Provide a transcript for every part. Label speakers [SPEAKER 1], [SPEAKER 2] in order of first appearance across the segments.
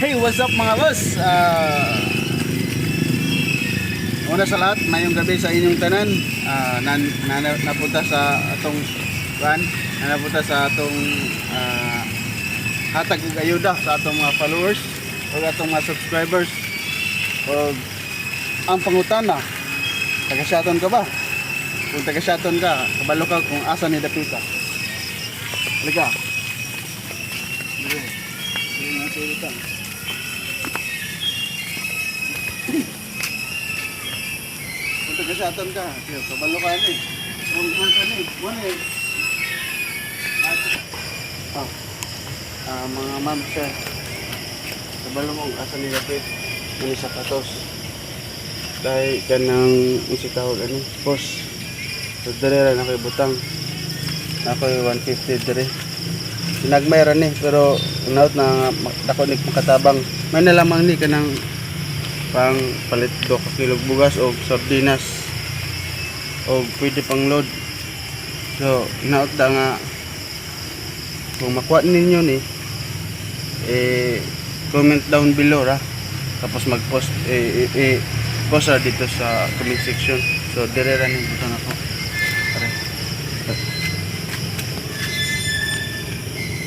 [SPEAKER 1] Hey, what's up mga boss? Ah, una sa lahat, mayong gabi sa inyong tanan. Ah, nan, na, napunta sa atong van, na napunta sa atong ah, hatag ug ayuda sa atong mga followers o atong mga subscribers. O ang pangutana, taga Shaton ka ba? Kung taga Shaton ka, kabalo ka kung asa ni Dapita. Halika. Sige. Sige sige ka. Taga Shaton ka, kabalo ka ni. Kung asa ni, wala eh. Ah, ah, mga ma'am sir, kabalo mo asa ni Dapit, muni sa katos. Dahil kanang isi tawag ano, boss. So, dire na ko'y butang. Ako yung 150 dire. Sinagmayra ni pero naut na dako ni makatabang. May nalamang ni kanang pang palit do ka kilog bugas o sardinas o pwede pang load. So, naut da nga kung makuha ninyo ni eh comment down below ra tapos mag-post eh, eh, eh post ra dito sa comment section. So, dire ra ning butang ako. Pare.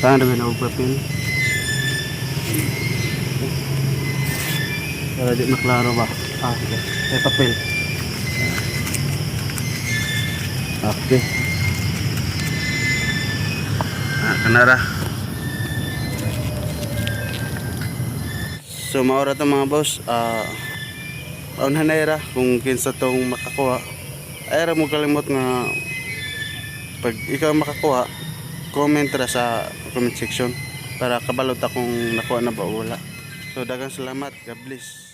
[SPEAKER 1] Saan na ba na papel? Para di maklaro ba? Ah, okay. Papel. Okay. Ah, kanara. So, maura to mga boss. Ah, Paunahan na ira kung kinsa tong makakuha. Ay ra mo kalimot nga pag ikaw makakuha, comment ra sa comment section para kabalot akong nakuha na ba wala. So dagang salamat. God bless.